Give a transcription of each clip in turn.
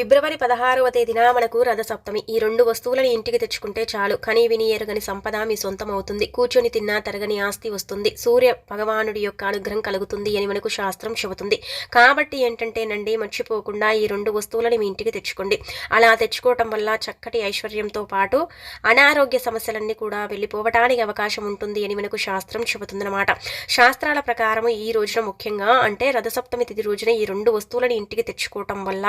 ఫిబ్రవరి పదహారవ తేదీన మనకు రథసప్తమి. ఈ రెండు వస్తువులను ఇంటికి తెచ్చుకుంటే చాలు. కనీ విని ఎరగని సంపద మీ సొంతం అవుతుంది కూర్చొని తిన్నా తరగని ఆస్తి వస్తుంది. సూర్య భగవానుడి యొక్క అనుగ్రహం కలుగుతుంది అని మనకు శాస్త్రం చెబుతుంది. కాబట్టి ఏంటంటేనండి మర్చిపోకుండా ఈ రెండు వస్తువులను మీ ఇంటికి తెచ్చుకోండి. అలా తెచ్చుకోవటం వల్ల చక్కటి ఐశ్వర్యంతో పాటు అనారోగ్య సమస్యలన్నీ కూడా వెళ్ళిపోవటానికి అవకాశం ఉంటుంది అని మనకు శాస్త్రం చెబుతుందన్నమాట. శాస్త్రాల ప్రకారం ఈ రోజున ముఖ్యంగా అంటే రథసప్తమి తిథి రోజున ఈ రెండు వస్తువులను ఇంటికి తెచ్చుకోవటం వల్ల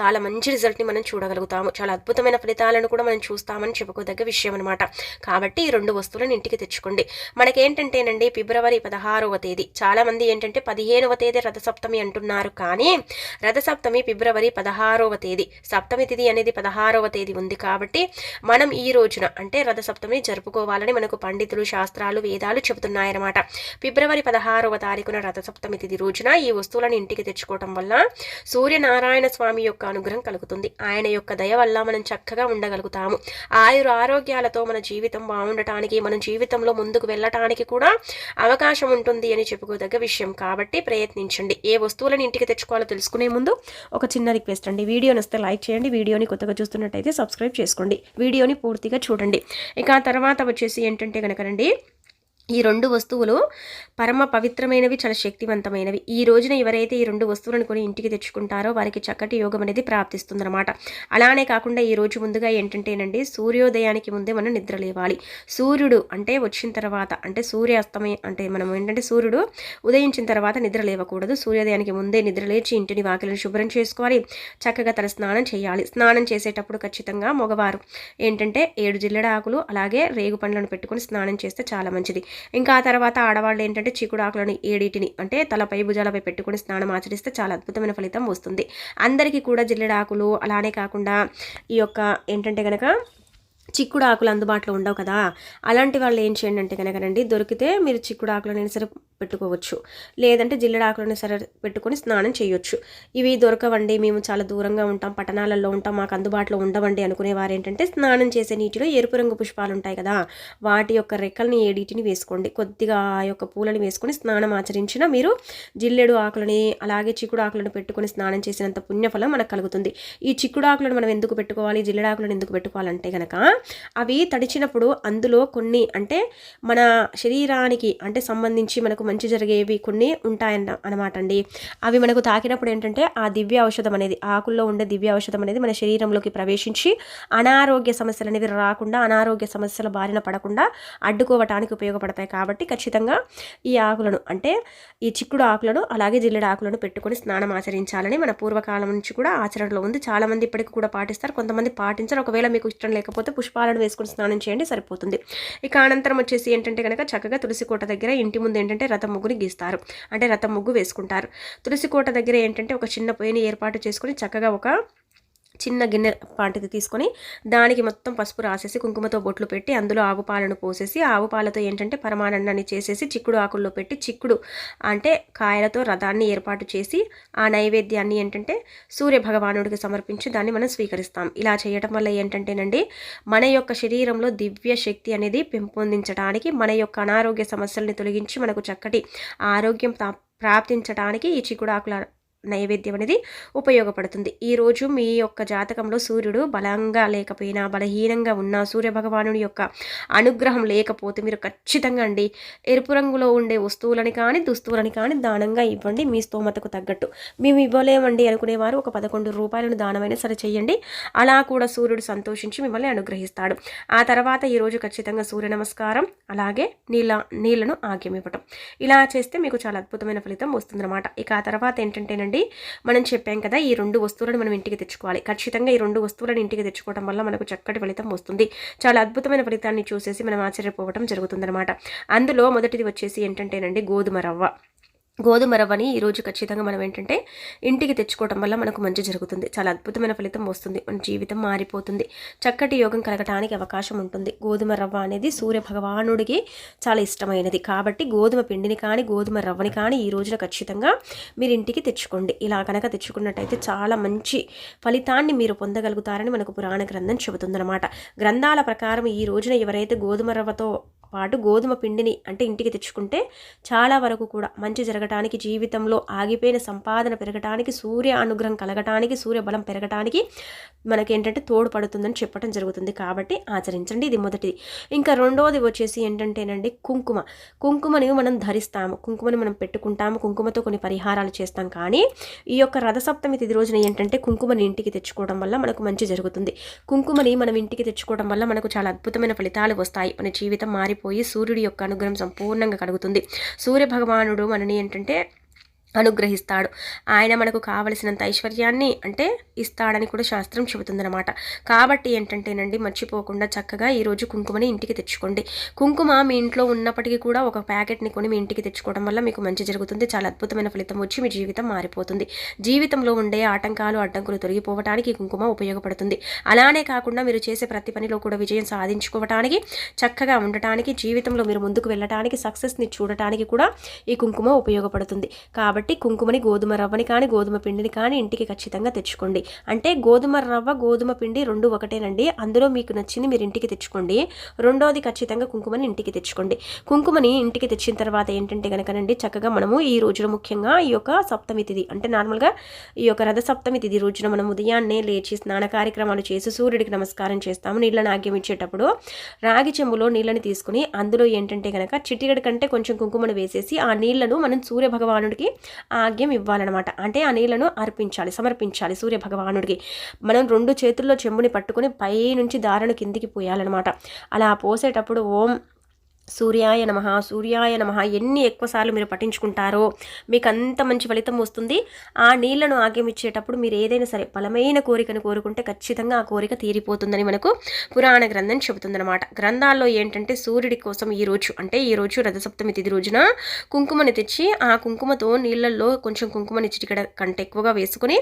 చాలా మంచి రిజల్ట్ని మనం చూడగలుగుతాము. చాలా అద్భుతమైన ఫలితాలను కూడా మనం చూస్తామని చెప్పుకోదగ్గ విషయం అనమాట కాబట్టి ఈ రెండు వస్తువులను ఇంటికి తెచ్చుకోండి. మనకేంటంటేనండి ఫిబ్రవరి పదహారవ తేదీ. చాలా మంది ఏంటంటే పదిహేనవ తేదీ రథసప్తమి అంటున్నారు. కానీ రథసప్తమి ఫిబ్రవరి పదహారవ తేదీ. సప్తమి తిథి అనేది పదహారవ తేదీ ఉంది కాబట్టి మనం ఈ రోజున అంటే రథసప్తమి జరుపుకోవాలని మనకు పండితులు శాస్త్రాలు వేదాలు చెబుతున్నాయన్నమాట. ఫిబ్రవరి పదహారవ తారీఖున రథసప్తమి తిథి రోజున ఈ వస్తువులను ఇంటికి తెచ్చుకోవటం వల్ల సూర్యనారాయణ స్వామి యొక్క అనుగ్రహం కలుగుతుంది. ఆయన యొక్క దయ వల్ల మనం చక్కగా ఉండగలుగుతాము. ఆయుర ఆరోగ్యాలతో మన జీవితం బాగుండటానికి మన జీవితంలో ముందుకు వెళ్ళటానికి కూడా అవకాశం ఉంటుంది అని చెప్పుకోదగ్గ విషయం. కాబట్టి ప్రయత్నించండి. ఏ వస్తువులను ఇంటికి తెచ్చుకోవాలో తెలుసుకునే ముందు ఒక చిన్న రిక్వెస్ట్ అండి. వీడియోని వస్తే లైక్ చేయండి. వీడియోని కొత్తగా చూస్తున్నట్టయితే సబ్స్క్రైబ్ చేసుకోండి. వీడియోని పూర్తిగా చూడండి. ఇక తర్వాత వచ్చేసి ఏంటంటే కనుకనండి ఈ రెండు వస్తువులు పరమ పవిత్రమైనవి చాలా శక్తివంతమైనవి. ఈ రోజున ఎవరైతే ఈ రెండు వస్తువులను కొని ఇంటికి తెచ్చుకుంటారో వారికి చక్కటి యోగం అనేది ప్రాప్తిస్తుందన్నమాట. అలానే కాకుండా ఈ రోజు ముందుగా ఏంటంటేనండి సూర్యోదయానికి ముందే మనం నిద్ర లేవాలి. సూర్యుడు అంటే వచ్చిన తర్వాత అంటే సూర్యాస్తమయం అంటే మనం ఏంటంటే సూర్యుడు ఉదయించిన తర్వాత నిద్ర లేవకూడదు. సూర్యోదయానికి ముందే నిద్ర లేచి ఇంటిని వాకిలను శుభ్రం చేసుకోవాలి. చక్కగా తల స్నానం చేయాలి. స్నానం చేసేటప్పుడు ఖచ్చితంగా మగవారు ఏంటంటే ఏడు జిల్లడాకులు అలాగే రేగు పండ్లను పెట్టుకొని స్నానం చేస్తే చాలా మంచిది. ఇంకా ఆ తర్వాత ఆడవాళ్ళు ఏంటంటే చిక్కుడు ఆకులను ఏడిటిని అంటే తలపై భుజాలపై పెట్టుకుని స్నానం ఆచరిస్తే చాలా అద్భుతమైన ఫలితం వస్తుంది. అందరికీ కూడా జిల్లెడాకులు అలానే కాకుండా ఈ యొక్క ఏంటంటే కనుక చిక్కుడు ఆకులు అందుబాటులో ఉండవు కదా. అలాంటి వాళ్ళు ఏం చేయండి అంటే కనుకనండి దొరికితే మీరు చిక్కుడు ఆకులనైనా సరే పెట్టుకోవచ్చు. లేదంటే జిల్లడాకులను సరే పెట్టుకొని స్నానం చేయొచ్చు. ఇవి దొరకవండి మేము చాలా దూరంగా ఉంటాం పట్టణాలలో ఉంటాం మాకు అందుబాటులో ఉండవండి అనుకునే వారు ఏంటంటే స్నానం చేసే నీటిలో ఎరుపు రంగు పుష్పాలు ఉంటాయి కదా వాటి యొక్క రెక్కల్ని ఏడిటిని వేసుకోండి. కొద్దిగా ఆ యొక్క పూలని వేసుకొని స్నానం ఆచరించిన మీరు జిల్లెడు ఆకులని అలాగే చిక్కుడు ఆకులను పెట్టుకొని స్నానం చేసినంత పుణ్యఫలం మనకు కలుగుతుంది. ఈ చిక్కుడు ఆకులను మనం ఎందుకు పెట్టుకోవాలి జిల్లెడు ఆకులను ఎందుకు పెట్టుకోవాలంటే కనుక అవి తడిచినప్పుడు అందులో కొన్ని అంటే మన శరీరానికి అంటే సంబంధించి మనకు మంచి జరిగేవి కొన్ని ఉంటాయన్న అనమాట అండి అవి మనకు తాకినప్పుడు ఏంటంటే ఆ దివ్య ఔషధం అనేది ఆకుల్లో ఉండే దివ్య ఔషధం అనేది మన శరీరంలోకి ప్రవేశించి అనారోగ్య సమస్యలు అనేవి రాకుండా అనారోగ్య సమస్యల బారిన పడకుండా అడ్డుకోవటానికి ఉపయోగపడతాయి కాబట్టి ఖచ్చితంగా ఈ ఆకులను అంటే ఈ చిక్కుడు ఆకులను అలాగే జిల్లెడ ఆకులను పెట్టుకొని స్నానం ఆచరించాలని మన పూర్వకాలం నుంచి కూడా ఆచరణలో ఉంది. చాలామంది ఇప్పటికి కూడా పాటిస్తారు. కొంతమంది పాటించరు. ఒకవేళ మీకు ఇష్టం లేకపోతే పుష్పాలను వేసుకుని స్నానం చేయండి సరిపోతుంది. ఇక అనంతరం వచ్చేసి ఏంటంటే కనుక చక్కగా తులసి కోట దగ్గర ఇంటి ముందు ఏంటంటే రథం ముగ్గుని గీస్తారు. అంటే రథం ముగ్గు వేసుకుంటారు. తులసి కోట దగ్గర ఏంటంటే ఒక చిన్న పొయ్యిని ఏర్పాటు చేసుకొని చక్కగా ఒక చిన్న గిన్నె పాటిది తీసుకొని దానికి మొత్తం పసుపు రాసేసి కుంకుమతో బొట్లు పెట్టి అందులో ఆవు పాలను పోసేసి ఆవు పాలతో ఏంటంటే పరమానందాన్ని చేసేసి చిక్కుడు ఆకుల్లో పెట్టి చిక్కుడు అంటే కాయలతో రథాన్ని ఏర్పాటు చేసి ఆ నైవేద్యాన్ని ఏంటంటే సూర్య భగవానుడికి సమర్పించి దాన్ని మనం స్వీకరిస్తాం. ఇలా చేయటం వల్ల ఏంటంటేనండి మన యొక్క శరీరంలో దివ్య శక్తి అనేది పెంపొందించడానికి మన యొక్క అనారోగ్య సమస్యల్ని తొలగించి మనకు చక్కటి ఆరోగ్యం ప్రాప్తించడానికి ఈ చిక్కుడు ఆకుల నైవేద్యం అనేది ఉపయోగపడుతుంది. ఈరోజు మీ యొక్క జాతకంలో సూర్యుడు బలంగా లేకపోయినా బలహీనంగా ఉన్న సూర్యభగవానుడి యొక్క అనుగ్రహం లేకపోతే మీరు ఖచ్చితంగా అండి ఎరుపు రంగులో ఉండే వస్తువులని కానీ దుస్తువులని కానీ దానంగా ఇవ్వండి. మీ స్తోమతకు తగ్గట్టు. మేము ఇవ్వలేమండి అనుకునేవారు. ఒక పదకొండు రూపాయలను దానమైనా సరే చేయండి. అలా కూడా సూర్యుడు సంతోషించి మిమ్మల్ని అనుగ్రహిస్తాడు. ఆ తర్వాత ఈరోజు ఖచ్చితంగా సూర్య నమస్కారం అలాగే నీళ్ళ నీళ్ళను ఆగ్యం ఇవ్వటం. ఇలా చేస్తే మీకు చాలా అద్భుతమైన ఫలితం వస్తుందన్నమాట. ఇక ఆ తర్వాత ఏంటంటేనండి అండి. మనం చెప్పాం కదా ఈ రెండు వస్తువులను మనం ఇంటికి తెచ్చుకోవాలి. ఖచ్చితంగా ఈ రెండు వస్తువులను ఇంటికి తెచ్చుకోవడం వల్ల మనకు చక్కటి ఫలితం వస్తుంది. చాలా అద్భుతమైన ఫలితాన్ని చూసేసి మనం ఆశ్చర్యపోవడం జరుగుతుందన్నమాట. అందులో మొదటిది వచ్చేసి ఏంటంటేనండి గోధుమ రవ్వ. గోధుమ రవ్వని ఈరోజు ఖచ్చితంగా మనం ఏంటంటే ఇంటికి తెచ్చుకోవడం వల్ల మనకు మంచి జరుగుతుంది. చాలా అద్భుతమైన ఫలితం వస్తుంది. మన జీవితం మారిపోతుంది. చక్కటి యోగం కలగటానికి అవకాశం ఉంటుంది. గోధుమ రవ్వ అనేది సూర్య భగవానుడికి చాలా ఇష్టమైనది. కాబట్టి గోధుమ పిండిని కానీ గోధుమ రవ్వని కానీ ఈ రోజున ఖచ్చితంగా మీరు ఇంటికి తెచ్చుకోండి. ఇలా కనుక తెచ్చుకున్నట్టయితే చాలా మంచి ఫలితాన్ని మీరు పొందగలుగుతారని మనకు పురాణ గ్రంథం చెబుతుందన్నమాట. గ్రంథాల ప్రకారం ఈ రోజున ఎవరైతే గోధుమ రవ్వతో పాటు గోధుమ పిండిని అంటే ఇంటికి తెచ్చుకుంటే చాలా వరకు కూడా మంచి జరగటానికి జీవితంలో ఆగిపోయిన సంపాదన పెరగటానికి సూర్య అనుగ్రహం కలగటానికి సూర్య బలం పెరగటానికి మనకేంటంటే తోడ్పడుతుందని చెప్పడం జరుగుతుంది కాబట్టి ఆచరించండి. ఇది మొదటిది. ఇంకా రెండవది వచ్చేసి ఏంటంటేనండి కుంకుమ. కుంకుమని మనం ధరిస్తాము. కుంకుమని మనం పెట్టుకుంటాము. కుంకుమతో కొన్ని పరిహారాలు చేస్తాం. కానీ ఈ యొక్క రథసప్తమి తిది రోజున ఏంటంటే కుంకుమని ఇంటికి తెచ్చుకోవడం వల్ల మనకు మంచి జరుగుతుంది. కుంకుమని మనం ఇంటికి తెచ్చుకోవడం వల్ల మనకు చాలా అద్భుతమైన ఫలితాలు వస్తాయి. మన జీవితం మారిపోయి సూర్యుడి యొక్క అనుగ్రహం సంపూర్ణంగా కలుగుతుంది. సూర్య భగవానుడు మనని ఏంటంటే అనుగ్రహిస్తాడు. ఆయన మనకు కావలసినంత ఐశ్వర్యాన్ని అంటే ఇస్తాడని కూడా శాస్త్రం చెబుతుందన్నమాట. కాబట్టి ఏంటంటేనండి మర్చిపోకుండా చక్కగా ఈరోజు కుంకుమని ఇంటికి తెచ్చుకోండి. కుంకుమ మీ ఇంట్లో ఉన్నప్పటికీ కూడా ఒక ప్యాకెట్ని కొని మీ ఇంటికి తెచ్చుకోవడం వల్ల మీకు మంచి జరుగుతుంది. చాలా అద్భుతమైన ఫలితం వచ్చి మీ జీవితం మారిపోతుంది. జీవితంలో ఉండే ఆటంకాలు అడ్డంకులు తొలగిపోవటానికి కుంకుమ ఉపయోగపడుతుంది. అలానే కాకుండా మీరు చేసే ప్రతి పనిలో కూడా విజయం సాధించుకోవటానికి చక్కగా ఉండటానికి జీవితంలో మీరు ముందుకు వెళ్ళటానికి సక్సెస్ని చూడటానికి కూడా ఈ కుంకుమ ఉపయోగపడుతుంది. కాబట్టి కాబట్టి కుంకుమని గోధుమ రవ్వని కానీ గోధుమ పిండిని కానీ ఇంటికి ఖచ్చితంగా తెచ్చుకోండి. అంటే గోధుమ రవ్వ గోధుమ పిండి రెండు ఒకటేనండి. అందులో మీకు నచ్చింది మీరు ఇంటికి తెచ్చుకోండి. రెండోది ఖచ్చితంగా కుంకుమని ఇంటికి తెచ్చుకోండి. కుంకుమని ఇంటికి తెచ్చిన తర్వాత ఏంటంటే కనుకనండి చక్కగా మనము ఈ రోజున ముఖ్యంగా ఈ యొక్క సప్తమి తిథి అంటే నార్మల్గా ఈ యొక్క రథ సప్తమి తిథి రోజున మనం ఉదయాన్నే లేచి స్నాన కార్యక్రమాలు చేసి సూర్యుడికి నమస్కారం చేస్తాము. నీళ్ళ నాగ్యం ఇచ్చేటప్పుడు రాగి చెంబులో నీళ్ళని తీసుకుని అందులో ఏంటంటే కనుక చిట్టిగడి కంటే కొంచెం కుంకుమను వేసేసి ఆ నీళ్ళను మనం సూర్య భగవానుడికి ఆజ్ఞం ఇవ్వాలన్నమాట. అంటే ఆ నీళ్ళను అర్పించాలి సమర్పించాలి సూర్య భగవానుడికి మనం రెండు చేతుల్లో చెంబుని పట్టుకొని పై నుంచి దారను కిందికి పోయాలన్నమాట. అలా పోసేటప్పుడు ఓం సూర్యాయ నమ సూర్యాయ నమ ఎన్ని ఎక్కువసార్లు మీరు పఠించుకుంటారో మీకు అంత మంచి ఫలితం వస్తుంది. ఆ నీళ్ళను ఆగమిచ్చేటప్పుడు మీరు ఏదైనా సరే బలమైన కోరికను కోరుకుంటే ఖచ్చితంగా ఆ కోరిక తీరిపోతుందని మనకు పురాణ గ్రంథం చెబుతుందన్నమాట. గ్రంథాల్లో ఏంటంటే సూర్యుడి కోసం ఈ రోజు అంటే ఈ రోజు రథసప్తమి తిది రోజున కుంకుమని తెచ్చి ఆ కుంకుమతో నీళ్ళల్లో కొంచెం కుంకుమని చిటికడ కంటే ఎక్కువగా వేసుకుని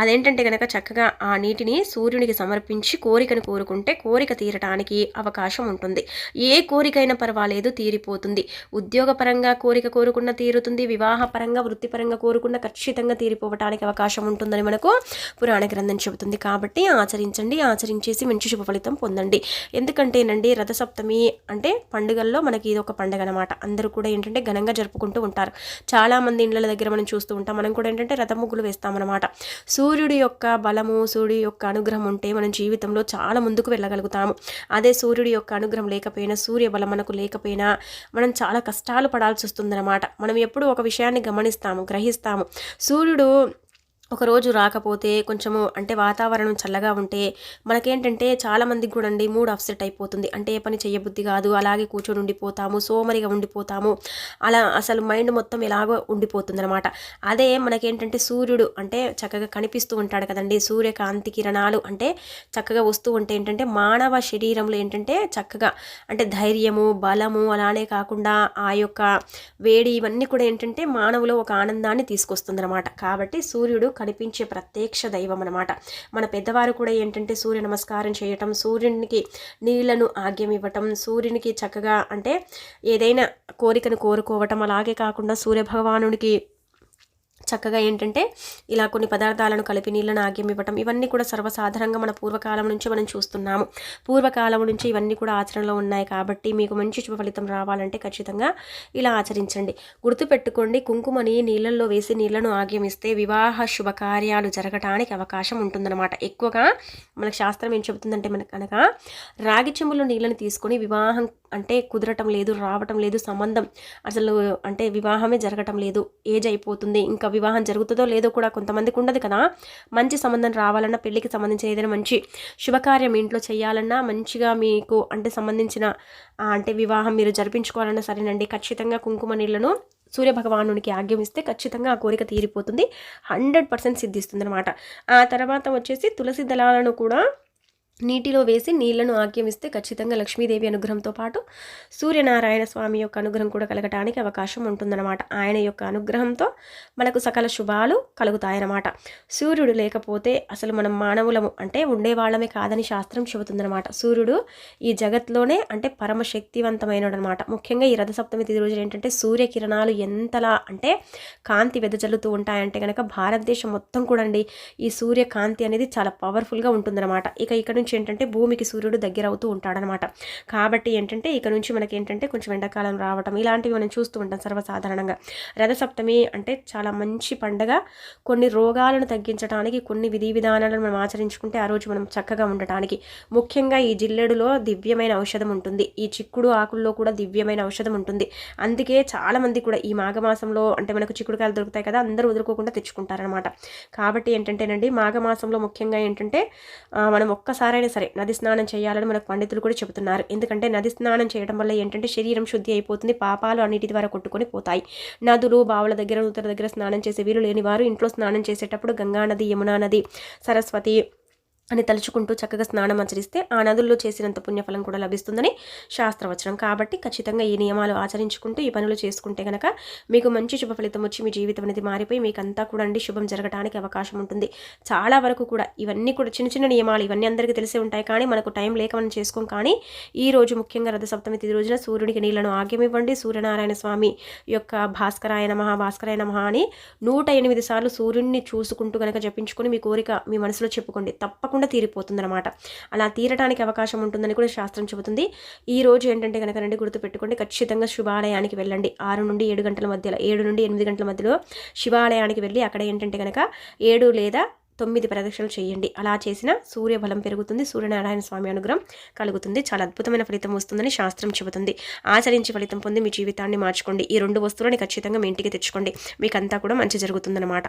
అదేంటంటే కనుక చక్కగా ఆ నీటిని సూర్యునికి సమర్పించి కోరికను కోరుకుంటే కోరిక తీరటానికి అవకాశం ఉంటుంది. ఏ కోరికైనా పర్వాలేదు. పర్వాలేదు తీరిపోతుంది. ఉద్యోగపరంగా కోరిక కోరుకున్న తీరుతుంది. వివాహపరంగా వృత్తిపరంగా కోరుకున్న ఖచ్చితంగా తీరిపోవటానికి అవకాశం ఉంటుందని మనకు పురాణ గ్రంథం చెబుతుంది. కాబట్టి ఆచరించండి. ఆచరించేసి మంచి శుభ ఫలితం పొందండి. ఎందుకంటేనండి రథసప్తమి అంటే పండుగల్లో మనకి ఇది ఒక పండుగ అనమాట అందరూ కూడా ఏంటంటే ఘనంగా జరుపుకుంటూ ఉంటారు. చాలామంది ఇండ్ల దగ్గర మనం చూస్తూ ఉంటాం. మనం కూడా ఏంటంటే రథ ముగ్గులు వేస్తామన్నమాట. సూర్యుడి యొక్క బలము సూర్యుడి యొక్క అనుగ్రహం ఉంటే మనం జీవితంలో చాలా ముందుకు వెళ్ళగలుగుతాము. అదే సూర్యుడి యొక్క అనుగ్రహం లేకపోయినా సూర్య బలం మనకు లే లేకపోయినా మనం చాలా కష్టాలు పడాల్సి వస్తుందన్నమాట. మనం ఎప్పుడు ఒక విషయాన్ని గమనిస్తాము గ్రహిస్తాము. సూర్యుడు ఒకరోజు రాకపోతే కొంచెము అంటే వాతావరణం చల్లగా ఉంటే మనకేంటంటే చాలామందికి కూడా అండి మూడ్ అప్సెట్ అయిపోతుంది. అంటే ఏ పని చేయబుద్ధి కాదు. అలాగే కూర్చొని ఉండిపోతాము సోమరిగా ఉండిపోతాము. అలా అసలు మైండ్ మొత్తం ఎలాగో ఉండిపోతుంది అనమాట అదే మనకేంటంటే సూర్యుడు అంటే చక్కగా కనిపిస్తూ ఉంటాడు కదండి. సూర్యకాంతి కిరణాలు అంటే చక్కగా వస్తూ ఉంటే ఏంటంటే మానవ శరీరంలో ఏంటంటే చక్కగా అంటే ధైర్యము బలము అలానే కాకుండా ఆ యొక్క వేడి ఇవన్నీ కూడా ఏంటంటే మానవులో ఒక ఆనందాన్ని తీసుకొస్తుంది అనమాట కాబట్టి సూర్యుడు కనిపించే ప్రత్యక్ష దైవం అనమాట మన పెద్దవారు కూడా ఏంటంటే సూర్య నమస్కారం చేయటం సూర్యునికి నీళ్ళను ఆగ్యం ఇవ్వటం సూర్యునికి చక్కగా అంటే ఏదైనా కోరికను కోరుకోవటం అలాగే కాకుండా సూర్యభగవానుడికి చక్కగా ఏంటంటే ఇలా కొన్ని పదార్థాలను కలిపి నీళ్ళను ఆగ్యం ఇవ్వటం ఇవన్నీ కూడా సర్వసాధారణంగా మన పూర్వకాలం నుంచి మనం చూస్తున్నాము. పూర్వకాలం నుంచి ఇవన్నీ కూడా ఆచరణలో ఉన్నాయి కాబట్టి మీకు మంచి శుభ ఫలితం రావాలంటే ఖచ్చితంగా ఇలా ఆచరించండి. గుర్తుపెట్టుకోండి కుంకుమని నీళ్ళల్లో వేసి నీళ్ళను ఆగ్యం ఇస్తే వివాహ శుభకార్యాలు జరగటానికి అవకాశం ఉంటుందన్నమాట. ఎక్కువగా మనకు శాస్త్రం ఏం చెబుతుందంటే మనకు కనుక రాగి చెంబులో నీళ్ళని తీసుకొని వివాహం అంటే కుదరటం లేదు రావటం లేదు సంబంధం అసలు అంటే వివాహమే జరగటం లేదు ఏజ్ అయిపోతుంది ఇంకా వివాహం జరుగుతుందో లేదో కూడా కొంతమందికి ఉండదు కదా. మంచి సంబంధం రావాలన్నా పెళ్ళికి సంబంధించిన ఏదైనా మంచి శుభకార్యం ఇంట్లో చేయాలన్నా మంచిగా మీకు అంటే సంబంధించిన అంటే వివాహం మీరు జరిపించుకోవాలన్నా సరేనండి. ఖచ్చితంగా కుంకుమ నీళ్ళను సూర్యభగవానునికి ఆగ్యమిస్తే ఖచ్చితంగా ఆ కోరిక తీరిపోతుంది. హండ్రెడ్ పర్సెంట్ సిద్ధిస్తుంది అనమాట ఆ తర్వాత వచ్చేసి తులసి దళాలను కూడా నీటిలో వేసి నీళ్ళను ఆక్యమిస్తే ఖచ్చితంగా లక్ష్మీదేవి అనుగ్రహంతో పాటు సూర్యనారాయణ స్వామి యొక్క అనుగ్రహం కూడా కలగటానికి అవకాశం ఉంటుందన్నమాట. ఆయన యొక్క అనుగ్రహంతో మనకు సకల శుభాలు కలుగుతాయన్నమాట. సూర్యుడు లేకపోతే అసలు మనం మానవులము అంటే ఉండేవాళ్ళమే కాదని శాస్త్రం చెబుతుందన్నమాట. సూర్యుడు ఈ జగత్లోనే అంటే పరమ శక్తివంతమైనడు అనమాట ముఖ్యంగా ఈ రథసప్తమి తిది రోజులు ఏంటంటే సూర్యకిరణాలు ఎంతలా అంటే కాంతి వెదజల్లుతూ ఉంటాయంటే కనుక భారతదేశం మొత్తం కూడా అండి ఈ సూర్యకాంతి అనేది చాలా పవర్ఫుల్గా ఉంటుందన్నమాట. ఇక ఇక్కడ నుంచి ఏంటంటే భూమికి సూర్యుడు దగ్గర అవుతూ ఉంటాడనమాట. కాబట్టి ఏంటంటే ఇక నుంచి మనకి ఏంటంటే కొంచెం ఎండాకాలం రావటం ఇలాంటివి మనం చూస్తూ ఉంటాం సర్వసాధారణంగా. రథసప్తమి అంటే చాలా మంచి పండగ. కొన్ని రోగాలను తగ్గించడానికి కొన్ని విధి విధానాలను మనం ఆచరించుకుంటే ఆ రోజు మనం చక్కగా ఉండటానికి. ముఖ్యంగా ఈ జిల్లెడులో దివ్యమైన ఔషధం ఉంటుంది. ఈ చిక్కుడు ఆకుల్లో కూడా దివ్యమైన ఔషధం ఉంటుంది. అందుకే చాలామంది కూడా ఈ మాఘమాసంలో అంటే మనకు చిక్కుడుకాయలు దొరుకుతాయి కదా అందరూ వదులుకోకుండా తెచ్చుకుంటారనమాట. కాబట్టి ఏంటంటేనండి మాఘమాసంలో ముఖ్యంగా ఏంటంటే మనం ఒక్కసారి ఎవరైనా సరే నది స్నానం చేయాలని మనకు పండితులు కూడా చెబుతున్నారు. ఎందుకంటే నది స్నానం చేయడం వల్ల ఏంటంటే శరీరం శుద్ధి అయిపోతుంది పాపాలు అన్నిటి ద్వారా కొట్టుకొని పోతాయి. నదులు బావుల దగ్గర నూతల దగ్గర స్నానం చేసే వీరు లేని వారు ఇంట్లో స్నానం చేసేటప్పుడు గంగా నది యమునా నది సరస్వతి అని తలుచుకుంటూ చక్కగా స్నానం ఆచరిస్తే ఆ నదుల్లో చేసినంత పుణ్యఫలం కూడా లభిస్తుందని శాస్త్రవచనం. కాబట్టి ఖచ్చితంగా ఈ నియమాలు ఆచరించుకుంటూ ఈ పనులు చేసుకుంటే కనుక మీకు మంచి శుభ ఫలితం వచ్చి మీ జీవితం అనేది మారిపోయి మీకు అంతా కూడా అండి శుభం జరగడానికి అవకాశం ఉంటుంది. చాలా వరకు కూడా ఇవన్నీ కూడా చిన్న చిన్న నియమాలు ఇవన్నీ అందరికీ తెలిసే ఉంటాయి కానీ మనకు టైం లేక మనం చేసుకోం కానీ ఈ రోజు ముఖ్యంగా రథ సప్తమి తిది రోజున సూర్యునికి నీళ్ళను ఆగ్యమివ్వండి. సూర్యనారాయణ స్వామి యొక్క భాస్కరాయన మహా భాస్కరాయన మహా అని నూట ఎనిమిది సార్లు సూర్యుడిని చూసుకుంటూ కనుక జపించుకొని మీ కోరిక మీ మనసులో చెప్పుకోండి. తప్పకుండా తప్పకుండా తీరిపోతుందన్నమాట. అలా తీరడానికి అవకాశం ఉంటుందని కూడా శాస్త్రం చెబుతుంది. ఈ రోజు ఏంటంటే కనుక రండి గుర్తుపెట్టుకోండి ఖచ్చితంగా శివాలయానికి వెళ్ళండి. ఆరు నుండి ఏడు గంటల మధ్యలో ఏడు నుండి ఎనిమిది గంటల మధ్యలో శివాలయానికి వెళ్ళి అక్కడ ఏంటంటే కనుక ఏడు లేదా తొమ్మిది ప్రదక్షిణలు చేయండి. అలా చేసిన సూర్య బలం పెరుగుతుంది సూర్యనారాయణ స్వామి అనుగ్రహం కలుగుతుంది. చాలా అద్భుతమైన ఫలితం వస్తుందని శాస్త్రం చెబుతుంది. ఆచరించి ఫలితం పొంది మీ జీవితాన్ని మార్చుకోండి. ఈ రెండు వస్తువులని ఖచ్చితంగా మీ ఇంటికి తెచ్చుకోండి. మీకంతా కూడా మంచి జరుగుతుందన్నమాట.